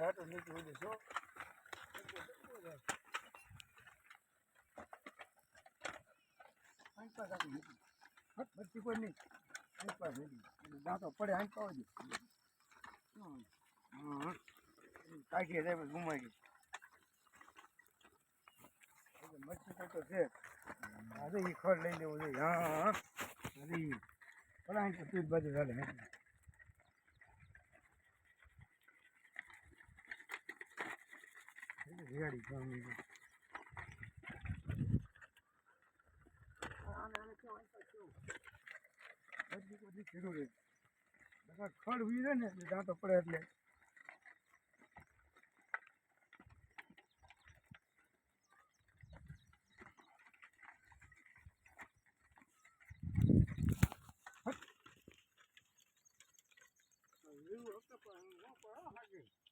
હાટો નીચે ઉડે છો આંકા કાઢી નીકળી. હટ, બચી કોઈ નહીં આંકા ભેગી. દાંતો પડે આંકા હોય હમ કાઢીએ જાય પછી ગુમાઈ ગઈ કોઈ તો છે અરે ખડ લઈ લેવું જોઈએ હા હા હા. અરે ઈ ભલા તું બાજુ ચાલે હે રેડી કેવું? બધી બધી બધા ખડ વીરે ને એટલે દાંતો પડે એટલે હતું પણ ન પડે.